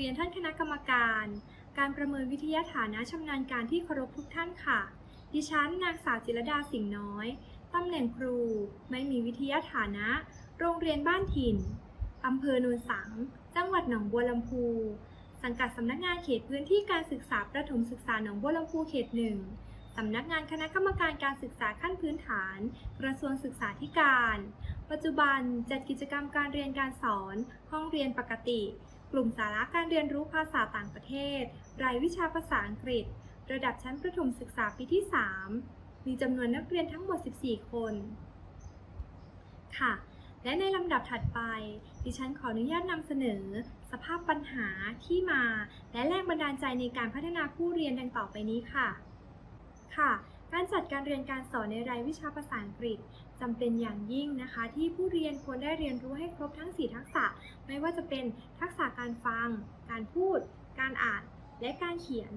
รียนท่านคณะกรรมการ การประเมินวิทยาฐานะชำนาญการที่เคารพทุกท่านค่ะ ดิฉันนางสาวจิรดาสิงห์น้อย ตำแหน่งครู ไม่มีวิทยาฐานะ โรงเรียนบ้านถิ่น อำเภอโนนสัง จังหวัดหนองบัวลำพู สังกัดสำนักงานเขตพื้นที่การศึกษาประถมศึกษาหนองบัวลำพูเขตหนึ่งสำนักงานคณะกรรมการการศึกษาขั้นพื้นฐาน กระทรวงศึกษาธิการ ปัจจุบันจัดกิจกรรมการเรียนการสอน ห้องเรียนปกติ กลุ่มสาระการเรียนรู้ภาษาต่างประเทศ รายวิชาภาษาอังกฤษ ระดับชั้นประถมศึกษาปีที่ 3 มีจำนวนนักเรียนทั้งหมด 14 คน ค่ะ และในลำดับถัดไป ดิฉันขออนุญาตนำเสนอ สภาพปัญหาที่มา และแรงบันดาลใจในการพัฒนาผู้เรียนดังต่อไปนี้ค่ะ ค่ะ การจัดการเรียนการสอนในรายวิชาภาษาอังกฤษจำเป็นอย่างยิ่งนะคะ ที่ผู้เรียนควรได้เรียนรู้ให้ครบทั้ง 4 ทักษะ ไม่ว่าจะเป็นทักษะการฟัง การพูด การอ่าน และการเขียน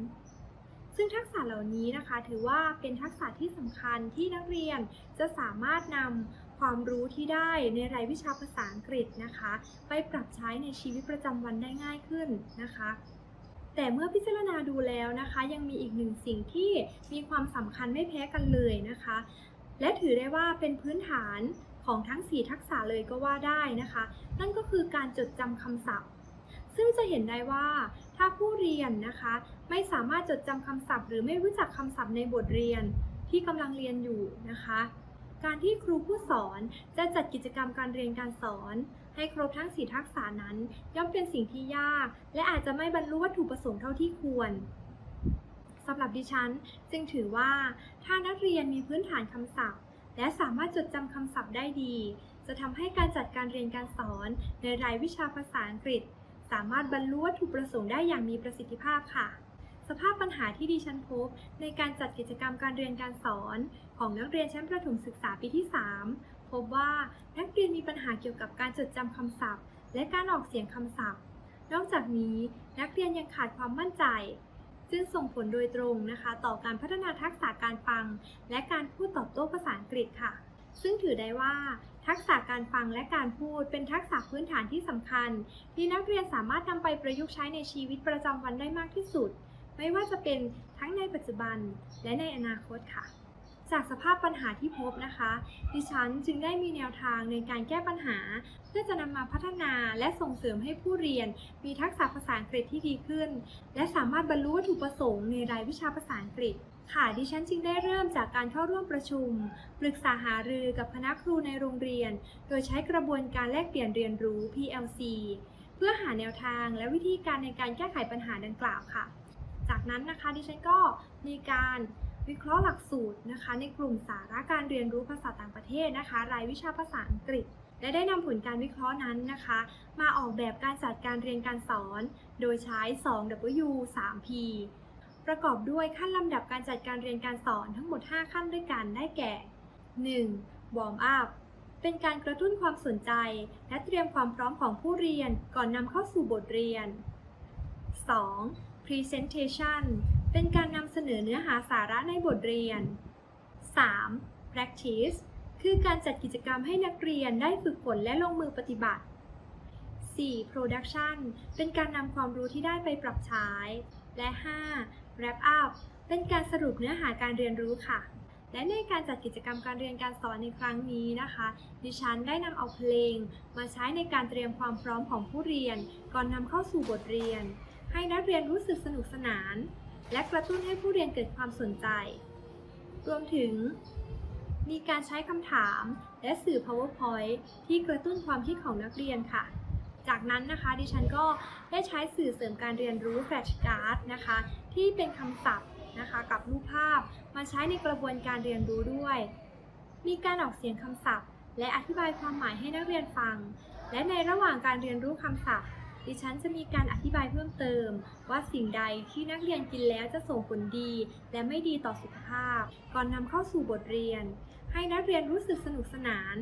ซึ่งทักษะเหล่านี้นะคะ ถือว่าเป็นทักษะที่สำคัญที่นักเรียนจะสามารถนำความรู้ที่ได้ในรายวิชาภาษาอังกฤษนะคะ ไปปรับใช้ในชีวิตประจำวันได้ง่ายขึ้นนะคะ แต่เมื่อพิจารณาดูแล้วนะคะ ยังมีอีกหนึ่งสิ่งที่มีความสำคัญไม่แพ้กันเลยนะคะ และถือได้ว่าเป็นพื้นฐานของทั้ง 4 ทักษะเลยก็ว่าได้นะคะ นั่นก็คือการจดจำคำศัพท์ ซึ่งจะเห็นได้ว่าถ้าผู้เรียนนะคะ ไม่สามารถจดจำคำศัพท์ หรือไม่รู้จักคำศัพท์ในบทเรียนที่กำลังเรียนอยู่นะคะ การที่ครูผู้สอนจะจัดกิจกรรมการเรียนการสอน ให้ครบทั้ง4ทักษะนั้น ย่อมเป็นสิ่งที่ยาก และอาจจะไม่บรรลุวัตถุประสงค์เท่าที่ควรสำหรับดิฉัน จึงถือว่าถ้านักเรียนมีพื้นฐานคำศัพท์ และสามารถจดจำคำศัพท์ได้ดี จะทำให้การจัดการเรียนการสอนในรายวิชาภาษาอังกฤษ สามารถบรรลุวัตถุประสงค์ได้อย่างมีประสิทธิภาพค่ะ สภาพปัญหาที่ดิฉันพบ ในการจัดกิจกรรมการเรียนการสอน ของนักเรียนชั้นประถมศึกษาปีที่ 3 พบว่านักเรียนมีปัญหาเกี่ยวกับการจดจำคำศัพท์ และการออกเสียงคำศัพท์ นอกจากนี้นักเรียนยังขาดความมั่นใจ ซึ่งส่งผลโดยตรงนะคะ ต่อการพัฒนาทักษะการฟัง และการพูดตอบโต้ภาษาอังกฤษค่ะ ซึ่งถือได้ว่า ทักษะการฟังและการพูดเป็นทักษะพื้นฐานที่สำคัญ ที่นักเรียนสามารถนำไปประยุกต์ใช้ในชีวิตประจำวันได้มากที่สุด ไม่ว่าจะเป็นทั้งในปัจจุบันและในอนาคตค่ะ จากสภาพปัญหาที่พบนะคะ ดิฉันจึงได้มีแนวทางในการแก้ปัญหา เพื่อจะนำมาพัฒนาและส่งเสริมให้ผู้เรียน มีทักษะภาษาอังกฤษที่ดีขึ้น และสามารถบรรลุวัตถุประสงค์ในรายวิชาภาษาอังกฤษค่ะดิฉันจึงได้เริ่มจากการเข้าร่วมประชุม ปรึกษาหารือกับคณะครูในโรงเรียน โดยใช้กระบวนการแลกเปลี่ยนเรียนรู้ PLC เพื่อหาแนวทางและวิธีการในการแก้ไขปัญหาดังกล่าวค่ะ จากนั้นนะคะดิฉันก็มีการ วิเคราะห์หลักสูตรนะคะ ในกลุ่มสาระการเรียนรู้ภาษาต่างประเทศนะคะ รายวิชาภาษาอังกฤษ และได้นำผลการวิเคราะห์นั้นนะคะ มาออกแบบการจัดการเรียนการสอน โดยใช้ 2W 3P ประกอบด้วยขั้นลำดับการจัดการเรียนการสอนทั้งหมด 5 ขั้นด้วยกันได้แก่ 1. Warm up เป็นการกระตุ้นความสนใจ และเตรียมความพร้อมของผู้เรียนก่อนนำเข้าสู่บทเรียน 2. Presentation เป็นการนำเสนอเนื้อหาสาระในบทเรียน 3. Practice คือการจัดกิจกรรมให้นักเรียนได้ฝึกฝนและลงมือปฏิบัติ 4. Production เป็นการนำความรู้ที่ได้ไปปรับใช้ และ 5. Wrap up เป็นการสรุปเนื้อหาการเรียนรู้ค่ะ และในการจัดกิจกรรมการเรียนการสอนในครั้งนี้นะคะ ดิฉันได้นำเอาเพลง มาใช้ในการเตรียมความพร้อมของผู้เรียน ก่อนนำเข้าสู่บทเรียน ให้นักเรียนรู้สึกสนุกสนาน และกระตุ้นให้ผู้เรียนเกิดความสนใจ รวมถึง มีการใช้คำถามและสื่อ PowerPoint ที่กระตุ้นความคิดของนักเรียนค่ะ จากนั้นนะคะดิฉันก็ได้ใช้สื่อเสริมการเรียนรู้แฟลชการ์ดนะคะ ที่เป็นคำศัพท์นะคะกับรูปภาพมาใช้ในกระบวนการเรียนรู้ด้วย มีการออกเสียงคำศัพท์ และอธิบายความหมายให้นักเรียนฟัง และในระหว่างการเรียนรู้คำศัพท์ ดิฉันจะมีการอธิบายเพิ่มเติม ว่าสิ่งใดที่นักเรียนกินแล้วจะส่งผลดี และไม่ดีต่อสุขภาพ ก่อนนำเข้าสู่บทเรียน ให้นักเรียนรู้สึกสนุกสนาน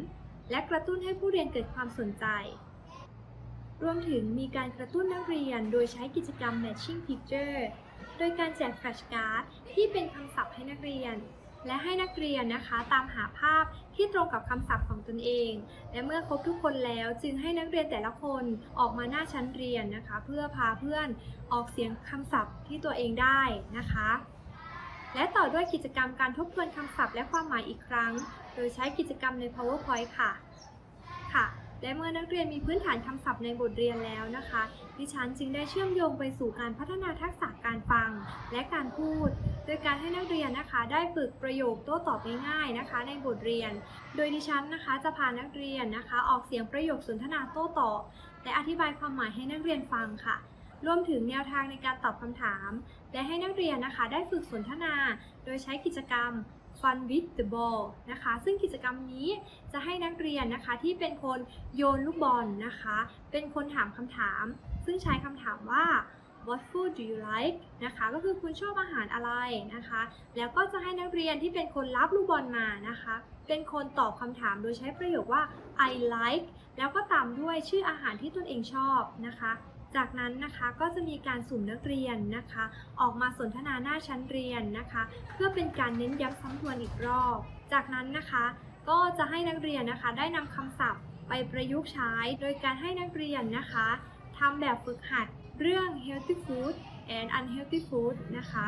และกระตุ้นให้ผู้เรียนเกิดความสนใจ รวมถึงมีการกระตุ้นนักเรียนโดยใช้กิจกรรม matching picture โดยการแจกแฟลชการ์ดที่เป็นคำศัพท์ให้นักเรียน และให้นักเรียนนะคะตามหาภาพ ที่ตรงกับคำศัพท์ของตนเอง และเมื่อครบทุกคนแล้วจึงให้นักเรียนแต่ละคนออกมาหน้าชั้นเรียนนะคะ เพื่อพาเพื่อนออกเสียงคำศัพท์ที่ตัวเองได้นะคะ และต่อด้วยกิจกรรมการทบทวนคำศัพท์และความหมายอีกครั้ง โดยใช้กิจกรรมใน powerpoint ค่ะค่ะและเมื่อนักเรียนมีพื้นฐานคำศัพท์ในบทเรียนแล้วนะคะ ดิฉันจึงได้เชื่อมโยงไปสู่การพัฒนาทักษะการฟัง และการพูด ดยการให้นักเรียนนะคะได้ฝึกประโยคโต้ตอบง่ายๆนะคะ ในบทเรียน โดยดิฉันนะคะจะพานักเรียนนะคะ ออกเสียงประโยคสนทนาโต้ตอบและอธิบายความหมายให้นักเรียนฟังค่ะ รวมถึงแนวทางในการตอบคำถาม และให้นักเรียนนะคะ ได้ฝึกสนทนา โดยใช้กิจกรรม Fun with the ball นะคะ ซึ่งกิจกรรมนี้จะให้นักเรียนนะคะที่เป็นคนโยนลูกบอลนะคะ เป็นคนถามคำถาม ซึ่งใช้คำถามว่า What food do you like นะคะก็คือคุณชอบอาหารอะไรนะคะ แล้วก็จะให้นักเรียนที่เป็นคนรับลูกบอลมานะคะ เป็นคนตอบคำถามโดยใช้ประโยคว่า I like แล้วก็ตามด้วยชื่ออาหารที่ตนเองชอบนะคะ จากนั้นนะคะก็จะมีการสุ่มนักเรียนนะคะ ออกมาสนทนาหน้าชั้นเรียนนะคะ เพื่อเป็นการเน้นย้ำซ้ำทวนอีกรอบ จากนั้นนะคะก็จะให้นักเรียนนะคะ ได้นำคำศัพท์ไปประยุกต์ใช้ โดยการให้นักเรียนนะคะทำแบบฝึกหัด เรื่อง healthy food and unhealthy food นะคะ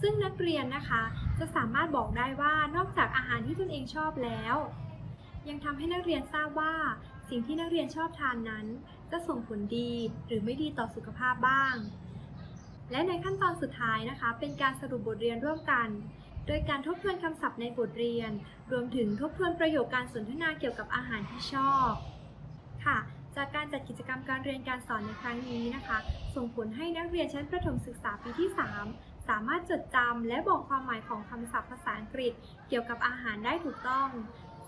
ซึ่งนักเรียนนะคะจะสามารถบอกได้ว่านอกจากอาหารที่ตนเองชอบแล้ว ยังทำให้นักเรียนทราบว่าสิ่งที่นักเรียนชอบทานนั้น จะส่งผลดีหรือไม่ดีต่อสุขภาพบ้าง และในขั้นตอนสุดท้ายนะคะ เป็นการสรุปบทเรียนร่วมกันโดยการทบทวนคำศัพท์ในบทเรียน รวมถึงทบทวนประโยคการสนทนาเกี่ยวกับอาหารที่ชอบ จากการจัดกิจกรรมการเรียนการสอนในครั้งนี้นะคะ ส่งผลให้นักเรียนชั้นประถมศึกษาปีที่ 3 สามารถจดจำและบอกความหมายของคำศัพท์ภาษาอังกฤษ เกี่ยวกับอาหารได้ถูกต้อง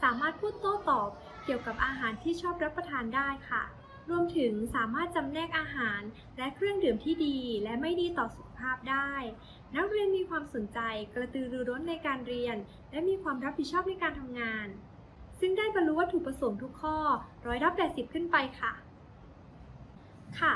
สามารถพูดโต้ตอบ เกี่ยวกับอาหารที่ชอบรับประทานได้ค่ะ รวมถึงสามารถจำแนกอาหาร และเครื่องดื่มที่ดีและไม่ดีต่อสุขภาพได้ นักเรียนมีความสนใจกระตือรือร้นในการเรียน และมีความรับผิดชอบในการทำงานซึ่งได้บรรลุวัตถุประสงค์ทุกข้อร้อยละ80 ขึ้นไปค่ะ ค่ะ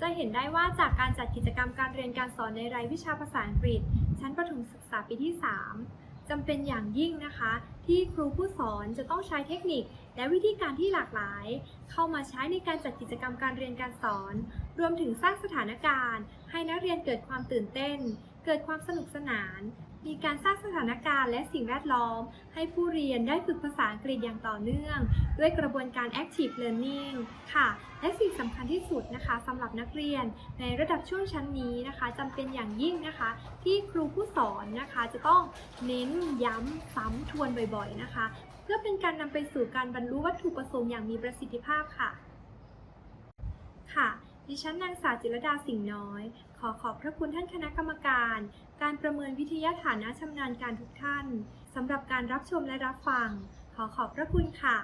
จะเห็นได้ว่าจากการจัดกิจกรรมการเรียนการสอนในรายวิชาภาษาอังกฤษ ชั้นประถมศึกษาปีที่ 3จำเป็นอย่างยิ่งนะคะ ที่ครูผู้สอนจะต้องใช้เทคนิค และวิธีการที่หลากหลาย เข้ามาใช้ในการจัดกิจกรรมการเรียนการสอน รวมถึงสร้างสถานการณ์ ให้นักเรียนเกิดความตื่นเต้น เกิดความสนุกสนาน มีการสร้างสถานการณ์และสิ่งแวดล้อม ให้ผู้เรียนได้ฝึกภาษาอังกฤษอย่างต่อเนื่อง ด้วยกระบวนการ active learning ค่ะ และสิ่งสำคัญที่สุดนะคะสำหรับนักเรียนในระดับช่วงชั้นนี้นะคะจำเป็นอย่างยิ่งนะคะ ที่ครูผู้สอนนะคะจะต้องเน้นย้ำซ้ำทวนบ่อยๆนะคะ เพื่อเป็นการนำไปสู่การบรรลุวัตถุประสงค์อย่างมีประสิทธิภาพค่ะค่ะ ดิฉันนางสาวจิรดาสิงห์น้อย ขอขอบพระคุณท่านคณะกรรมการ การประเมินวิทยาฐานะชำนาญการทุกท่านสำหรับการรับชมและรับฟัง ขอขอบพระคุณค่ะ